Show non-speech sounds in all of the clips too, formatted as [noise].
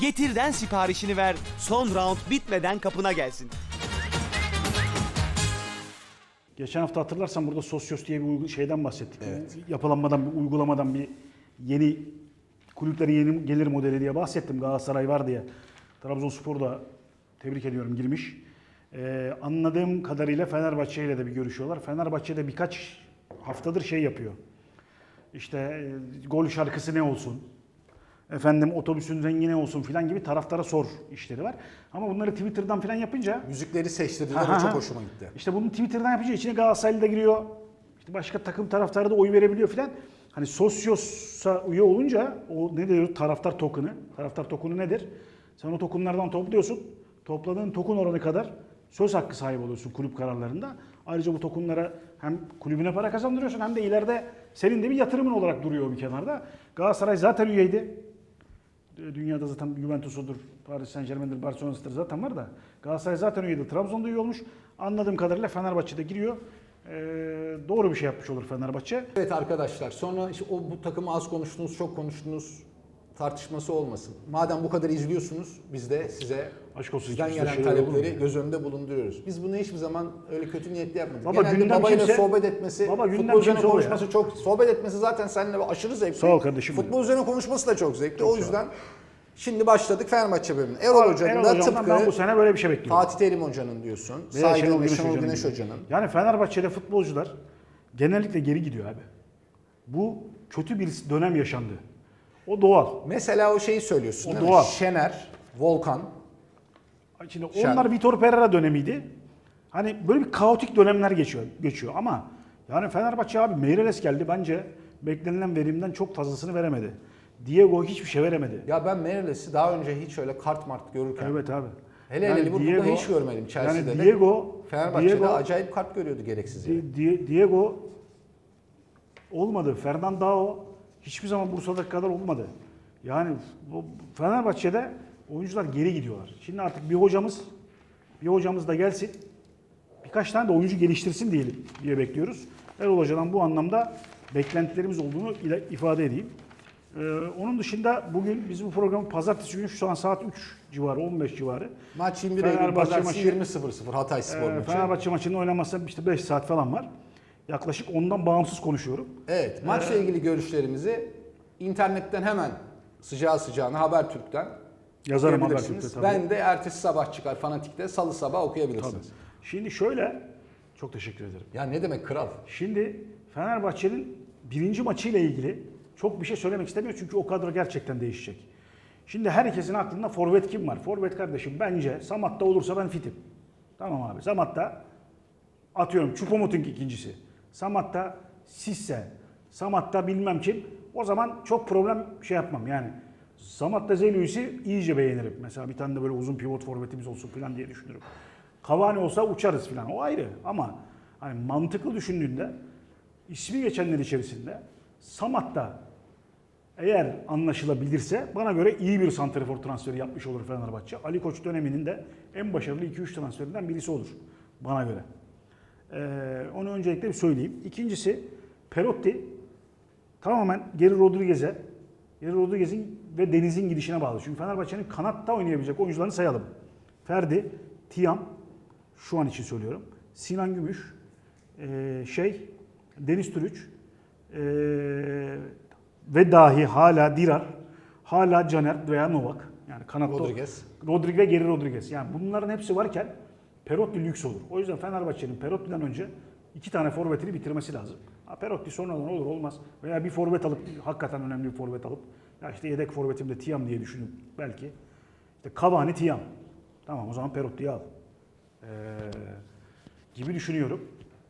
Getir'den siparişini ver, son round bitmeden kapına gelsin. Geçen hafta hatırlarsan burada Sosyos diye bir uygu- şeyden bahsettik. Yapılanmadan, bir uygulamadan bir yeni kulüplerin yeni gelir modeli diye bahsettim. Galatasaray var diye. Trabzonspor da tebrik ediyorum girmiş. Ee, anladığım kadarıyla Fenerbahçe ile de bir görüşüyorlar. Fenerbahçe de birkaç haftadır şey yapıyor. İşte e, gol şarkısı ne olsun? Efendim otobüsün rengi ne olsun filan gibi taraftara sor işleri var. Ama bunları Twitter'dan filan yapınca Müzikleri seçtirdiler o çok hoşuma gitti. İşte bunu Twitter'dan yapınca içine Galatasaraylı da giriyor. İşte başka takım taraftarı da oy verebiliyor filan. Hani Sosyos'a üye olunca o ne diyor taraftar token'ı. Taraftar token'ı nedir? Sen o tokenlardan topluyorsun. Topladığın token oranı kadar söz hakkı sahibi oluyorsun kulüp kararlarında. Ayrıca bu tokenlara hem kulübüne para kazandırıyorsun hem de ileride senin de bir yatırımın olarak duruyor bir kenarda. Galatasaray zaten üyeydi. Dünyada zaten Juventus'udur, Paris Saint Germain'dir, Barcelona'dır zaten var da. Galatasaray zaten üyeydi. Trabzon'da üye olmuş. Anladığım kadarıyla Fenerbahçe'de giriyor. Ee, doğru bir şey yapmış olur Fenerbahçe. Evet arkadaşlar sonra işte o bu takımı az konuştunuz, çok konuştunuz tartışması olmasın. Madem bu kadar izliyorsunuz biz de size Aşk olsun, sizden gelen şey talepleri göz önünde bulunduruyoruz. Biz bunu hiçbir zaman öyle kötü niyetli yapmadık. Baba, Genelde gündem babayla kimse- sohbet etmesi, Baba, gündem futbol üzerine kimse o ya. konuşması çok... Sohbet etmesi zaten seninle aşırı zevkli. Sağ ol kardeşim Futbol benim. üzerine konuşması da çok zevkli. o yüzden şimdi başladık Fenerbahçe bölümüne. Erol Hoca'nın Erol da Hocam'dan tıpkı ben bu sene böyle bir şey bekliyorum. Fatih Terim Hoca'nın diyorsun. Veya Saygın Şenol ve Güneş Şenol Hoca'nın Güneş gibi. Hoca'nın. Yani Fenerbahçe'de futbolcular genellikle geri gidiyor abi. Bu kötü bir dönem yaşandı. O doğal. Mesela o şeyi söylüyorsun O değil mi? doğal. Şener, Volkan. Şimdi Şen- onlar Vitor Pereira dönemiydi. Hani böyle bir kaotik dönemler geçiyor geçiyor ama yani Fenerbahçe abi Meireles geldi bence beklenilen verimden çok fazlasını veremedi. Diego hiçbir şey veremedi. Ya ben Meneles'i daha önce hiç öyle kart mart görürken Evet abi. Hele hele Liverpool'da hiç görmedim. Chelsea'de yani de. Diego, Fenerbahçe'de Diego, acayip kart görüyordu gereksiz yere. Di- Di- Diego olmadı. Fernandao hiçbir zaman Bursa'daki kadar olmadı. Yani bu Fenerbahçe'de oyuncular geri gidiyorlar. Şimdi artık bir hocamız bir hocamız da gelsin. Birkaç tane de oyuncu geliştirsin diyelim diye bekliyoruz. Erol Hoca'dan bu anlamda beklentilerimiz olduğunu ifade edeyim. Ee, onun dışında bugün biz bu programı pazartesi günü şu an saat 3 civarı, 15 civarı. Maç 21 Eylül Fenerbahçe Pazartesi maçı- 20.00 Hatay Spor Ee, maçı. Fenerbahçe maçının oynanmasına işte 5 saat falan var. Yaklaşık ondan bağımsız konuşuyorum. Evet, maçla ilgili görüşlerimizi internetten hemen sıcağı sıcağına Habertürk'ten Yazarım okuyabilirsiniz. Habertürk'te tabii. Ben de ertesi sabah çıkar Fanatik'te salı sabah okuyabilirsiniz. Şimdi şöyle, çok teşekkür ederim. Ya ne demek kral? Şimdi Fenerbahçe'nin birinci maçıyla ilgili çok bir şey söylemek istemiyor çünkü o kadro gerçekten değişecek. Şimdi herkesin aklında forvet kim var? Forvet kardeşim bence Samat'ta olursa ben fitim. Tamam abi Samat'ta atıyorum Choupo-Moting ikincisi. Samat'ta Sisse, Samat'ta bilmem kim. O zaman çok problem şey yapmam yani. Samat'ta Zelüis'i iyice beğenirim. Mesela bir tane de böyle uzun pivot forvetimiz olsun falan diye düşünürüm. Cavani olsa uçarız falan. O ayrı ama hani mantıklı düşündüğünde ismi geçenler içerisinde Samat'ta eğer anlaşılabilirse bana göre iyi bir santrafor transferi yapmış olur Fenerbahçe. Ali Koç döneminin de en başarılı 2-3 transferinden birisi olur bana göre. Ee, onu öncelikle bir söyleyeyim. İkincisi Perotti tamamen Geri Rodriguez'e, Geri Rodriguez'in ve Deniz'in gidişine bağlı. Çünkü Fenerbahçe'nin kanatta oynayabilecek oyuncularını sayalım. Ferdi, Tiam, şu an için söylüyorum. Sinan Gümüş, ee, şey, Deniz Türüç, ee, ve dahi hala Dirar, hala Caner veya Novak. Yani kanatta Rodriguez. Rodriguez ve geri Rodriguez. Yani bunların hepsi varken Perotti lüks olur. O yüzden Fenerbahçe'nin Perotti'den önce iki tane forvetini bitirmesi lazım. Ha, Perotti sonradan olur olmaz. Veya bir forvet alıp hakikaten önemli bir forvet alıp ya işte yedek forvetim de Tiam diye düşünüp belki. İşte Cavani Tiam. Tamam o zaman Perotti'yi al. Ee, gibi düşünüyorum.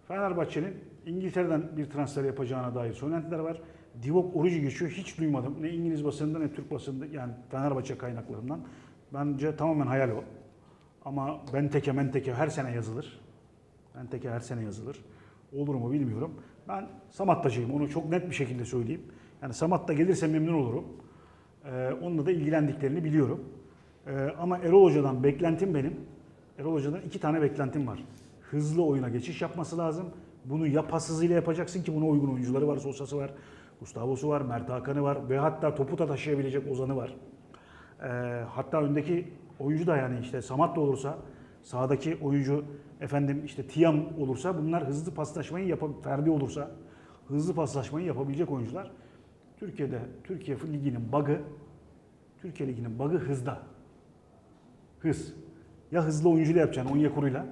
Fenerbahçe'nin İngiltere'den bir transfer yapacağına dair söylentiler var. Divock Origi geçiyor. Hiç duymadım. Ne İngiliz basınında ne Türk basınında yani Fenerbahçe kaynaklarından. Bence tamamen hayal o. Ama Benteke Menteke her sene yazılır. Benteke her sene yazılır. Olur mu bilmiyorum. Ben Samattacıyım. Onu çok net bir şekilde söyleyeyim. Yani Samatta gelirse memnun olurum. Ee, onunla da ilgilendiklerini biliyorum. Ee, ama Erol Hoca'dan beklentim benim. Erol Hoca'dan iki tane beklentim var. Hızlı oyuna geçiş yapması lazım. Bunu ya pas hızıyla yapacaksın ki buna uygun oyuncuları var. Sosa'sı var, Gustavo'su var, Mert Hakan'ı var ve hatta topu da taşıyabilecek Ozan'ı var. Ee, hatta öndeki oyuncu da yani işte Samat da olursa, sağdaki oyuncu efendim işte Tiam olursa bunlar hızlı paslaşmayı yap Ferdi olursa hızlı paslaşmayı yapabilecek oyuncular. Türkiye'de Türkiye Ligi'nin bug'ı Türkiye Ligi'nin bug'ı hızda. Hız. Ya hızlı oyuncuyla yapacaksın Onyekuru'yla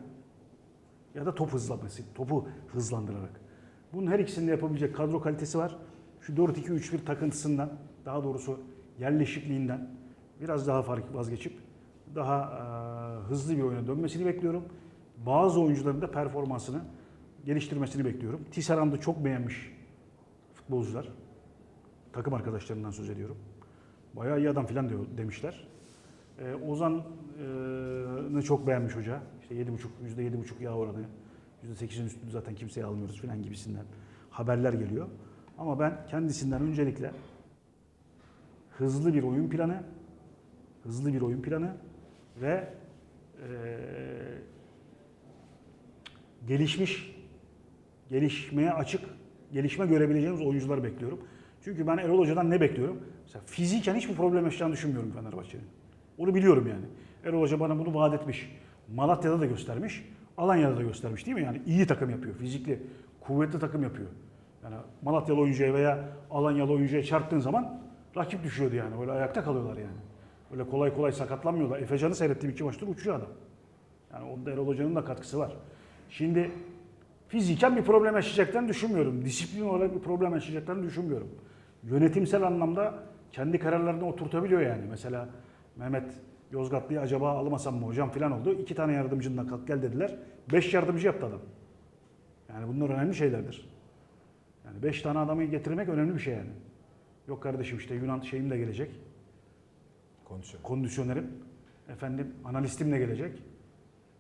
ya da top hızlaması. Topu hızlandırarak. Bunun her ikisini de yapabilecek kadro kalitesi var. Şu 4-2-3-1 takıntısından, daha doğrusu yerleşikliğinden biraz daha fark vazgeçip daha e, hızlı bir oyuna dönmesini bekliyorum. Bazı oyuncuların da performansını geliştirmesini bekliyorum. Tisserand'ı çok beğenmiş futbolcular. Takım arkadaşlarından söz ediyorum. Bayağı iyi adam filan diyor demişler. Ee, Ozan'ı çok beğenmiş hoca. İşte 7,5, %7,5 yağ oranı. %8'in üstünü zaten kimseye almıyoruz filan gibisinden haberler geliyor. Ama ben kendisinden öncelikle hızlı bir oyun planı, hızlı bir oyun planı ve eee, gelişmiş, gelişmeye açık, gelişme görebileceğimiz oyuncular bekliyorum. Çünkü ben Erol Hoca'dan ne bekliyorum? Mesela fiziken hiçbir problem yaşayacağını düşünmüyorum Fenerbahçe'nin. Onu biliyorum yani. Erol Hoca bana bunu vaat etmiş. Malatya'da da göstermiş. Alanya'da da göstermiş değil mi? Yani iyi takım yapıyor. Fizikli, kuvvetli takım yapıyor. Yani Malatyalı oyuncuya veya Alanyalı oyuncuya çarptığın zaman rakip düşüyordu yani. Öyle ayakta kalıyorlar yani. Öyle kolay kolay sakatlanmıyorlar. Efecan'ı seyrettiğim iki maçtır uçuyor adam. Yani onda Erol Hoca'nın da katkısı var. Şimdi fiziken bir problem yaşayacaklarını düşünmüyorum. Disiplin olarak bir problem yaşayacaklarını düşünmüyorum. Yönetimsel anlamda kendi kararlarını oturtabiliyor yani. Mesela Mehmet Yozgatlı'yı acaba almasam mı hocam falan oldu. İki tane yardımcından kalk gel dediler. Beş yardımcı yaptı adam. Yani bunlar önemli şeylerdir. Yani beş tane adamı getirmek önemli bir şey yani. Yok kardeşim işte Yunan şeyim de gelecek. Kondisyon. Kondisyonerim. Efendim analistim de gelecek.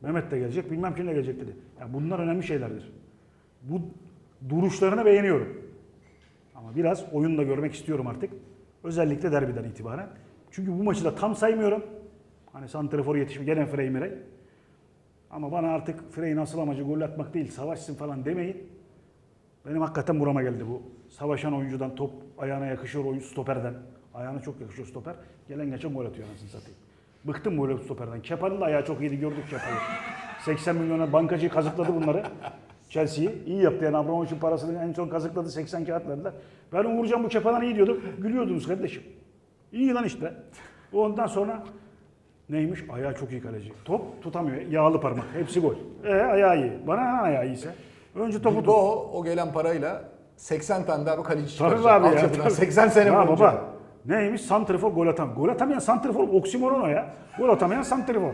Mehmet de gelecek. Bilmem kim de gelecek dedi. Yani bunlar önemli şeylerdir. Bu duruşlarını beğeniyorum. Ama biraz oyun da görmek istiyorum artık. Özellikle derbiden itibaren. Çünkü bu maçı da tam saymıyorum. Hani santrafor yetişmiş gene Frey Mirey. Ama bana artık Frey'in asıl amacı gol atmak değil, savaşsın falan demeyin. Benim hakikaten burama geldi bu. Savaşan oyuncudan top ayağına yakışıyor oyuncu stoperden. Ayağına çok yakışıyor stoper. Gelen geçen gol atıyor anasını satayım. Bıktım böyle stoperden. Kepa'nın da ayağı çok iyiydi gördük Kepa'yı. 80 milyona bankacı kazıkladı bunları. Chelsea'yi. iyi yaptı yani Abramovich'in parasını en son kazıkladı 80 kağıt verdiler. Ben Uğurcan bu Kepa'dan iyi diyordum. Gülüyordunuz kardeşim. İyi lan işte. Ondan sonra neymiş? Ayağı çok iyi kaleci. Top tutamıyor. Yağlı parmak. Hepsi gol. E ayağı iyi. Bana ne ayağı iyiyse. Önce topu tut. Bu o gelen parayla 80 tane daha bir kaleci Tabii çıkaracak. abi ya. Altyapıdan. tabii. 80 sene Ya boyunca. baba. Neymiş? Santrifor gol atan. Gol atamayan santrifor oksimoron o ya. Gol atamayan santrifor.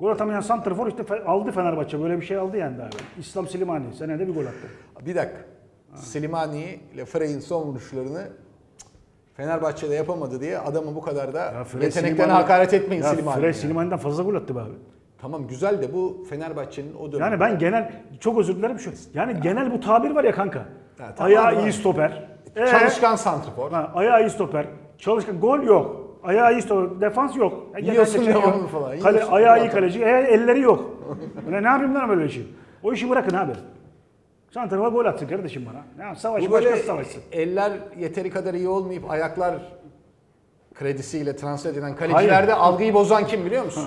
Gol atamayan santrifor işte aldı Fenerbahçe. Böyle bir şey aldı yani daha evvel. İslam Silimani senede bir gol attı. Bir dakika. Slimani ile Frey'in son vuruşlarını Fenerbahçe'de yapamadı diye adamı bu kadar da Ya Frey yeteneklerine Slimani- hakaret etmeyin ya Slimani'ye. Frey yani. Silimani'den fazla gol attı be abi. Tamam güzel de bu Fenerbahçe'nin o dönem. Yani ben genel çok özür dilerim şu. Yani genel bu tabir var ya kanka. Ya tamam ayağı iyi stoper. Ee, Çalışkan santrfor. ha, ayağı iyi stoper. Çalışkan gol yok. Ayağı iyi stoper. Defans yok. E, genelde Yiyorsun şey yok. devamlı falan, Kale, yiyorsun ayağı iyi kaleci. E, elleri yok. Öyle ne yapayım lan böyle işi? O işi bırakın abi. Santrafor gol atsın kardeşim bana. Ya savaşı Bu böyle başkası savaşsın. eller yeteri kadar iyi olmayıp ayaklar kredisiyle transfer edilen kalecilerde algıyı bozan kim biliyor musun?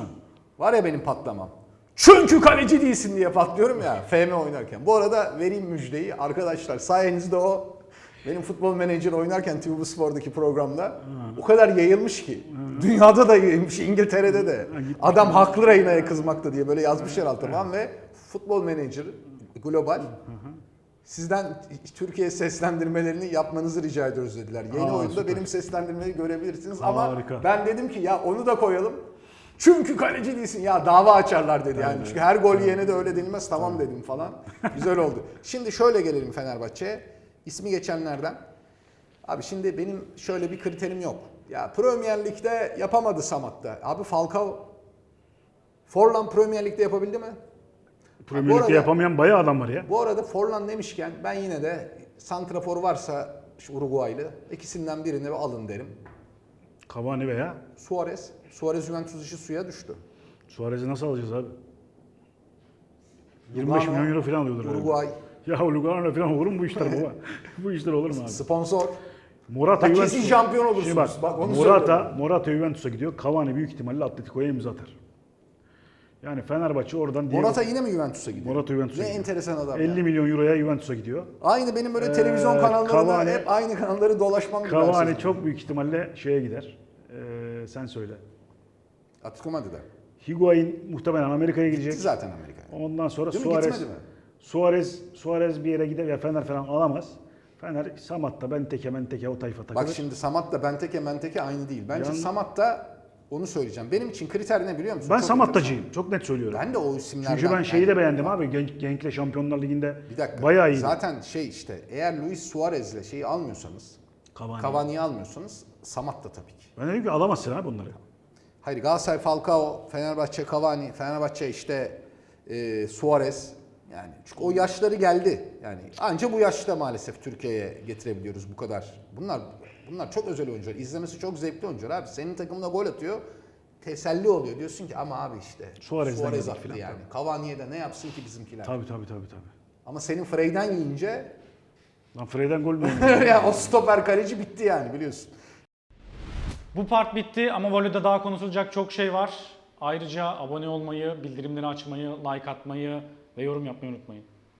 Var ya benim patlamam. Çünkü kaleci değilsin diye patlıyorum ya FM oynarken. Bu arada vereyim müjdeyi arkadaşlar sayenizde o benim futbol menajer oynarken TV Spor'daki programda o kadar yayılmış ki. Dünyada da yayılmış, İngiltere'de de. Adam haklı Reyna'ya kızmakta diye böyle yazmışlar altına falan ve futbol menajer global Sizden Türkiye seslendirmelerini yapmanızı rica ediyoruz dediler. Yeni Aa, oyunda süper. benim seslendirmeyi görebilirsiniz Aa, ama harika. ben dedim ki ya onu da koyalım. Çünkü kaleci değilsin ya dava açarlar dedi yani. Çünkü her gol yiyene de öyle denilmez tamam dedim falan. Güzel oldu. Şimdi şöyle gelelim Fenerbahçe'ye. İsmi geçenlerden. Abi şimdi benim şöyle bir kriterim yok. Ya Premier Lig'de yapamadı Samat'ta. Abi Falcao Forlan Premier Lig'de yapabildi mi? Premier Lig'de arada- yapamayan bayağı adam var ya. Bu arada Forlan demişken ben yine de santrafor varsa şu Uruguaylı ikisinden birini alın derim. Cavani veya Suarez. Suarez Juventus işi suya düştü. Suarez'i nasıl alacağız abi? 25 Lugano, milyon euro falan alıyorlar. herhalde. Ya Lugano falan olur mu bu işler baba? bu işler olur mu abi? Sponsor. Morata Ya kesin şampiyon olursunuz. Şimdi bak, Bak onu Morata, söylüyorum. Morata Juventus'a gidiyor. Cavani büyük ihtimalle Atletico'ya imza atar. Yani Fenerbahçe oradan Diego- Morata yine mi Juventus'a gidiyor? Morata Juventus'a Ne gidiyor. enteresan adam 50 ya. milyon euroya Juventus'a gidiyor. Aynı benim böyle Ee, televizyon kanallarında Cavani- hep aynı kanalları dolaşmam gibi. Cavani çok büyük ihtimalle şeye gider. Ee, sen söyle. Atletico Madrid'e. Higuain muhtemelen Amerika'ya gidecek. Gitti zaten Amerika'ya. Ondan sonra Değil mi? Suarez, Gitmedi mi? Suarez, Suarez bir yere gider ya Fener falan alamaz. Fener Samat'ta ben teke ben teke o tayfa takılır. Bak şimdi Samat'la Benteke Menteke aynı değil. Bence Yan- Samat'ta onu söyleyeceğim. Benim için kriter ne biliyor musun? ben Çok Samattacıyım. Çok net söylüyorum. enteresan. Ben de o isimlerden. Çünkü ben şeyi de yani- beğendim abi. Genk, Genk'le Şampiyonlar Ligi'nde Bir dakika. bayağı iyiydi. Zaten şey işte eğer Luis Suarez'le şeyi almıyorsanız, Cavani. Cavani'yi almıyorsanız Samat da tabii ki. Ben dedim ki alamazsın abi bunları. Hayır Galatasaray Falcao, Fenerbahçe Cavani, Fenerbahçe işte e, Suarez. Yani çünkü o yaşları geldi. Yani anca bu yaşta maalesef Türkiye'ye getirebiliyoruz bu kadar. Bunlar bunlar çok özel oyuncular. İzlemesi çok zevkli oyuncular abi. Senin takımına gol atıyor. Teselli oluyor. Diyorsun ki ama abi işte Suarez'den Suarez attı filan, yani. Cavani'ye de ne yapsın ki bizimkiler. Tabii tabii tabii tabii. Ama senin Frey'den yiyince Lan Frey'den gol mü [laughs] ya o stoper kaleci bitti yani biliyorsun. Bu part bitti ama voleyde daha konuşulacak çok şey var. Ayrıca abone olmayı, bildirimleri açmayı, like atmayı ve yorum yapmayı unutmayın.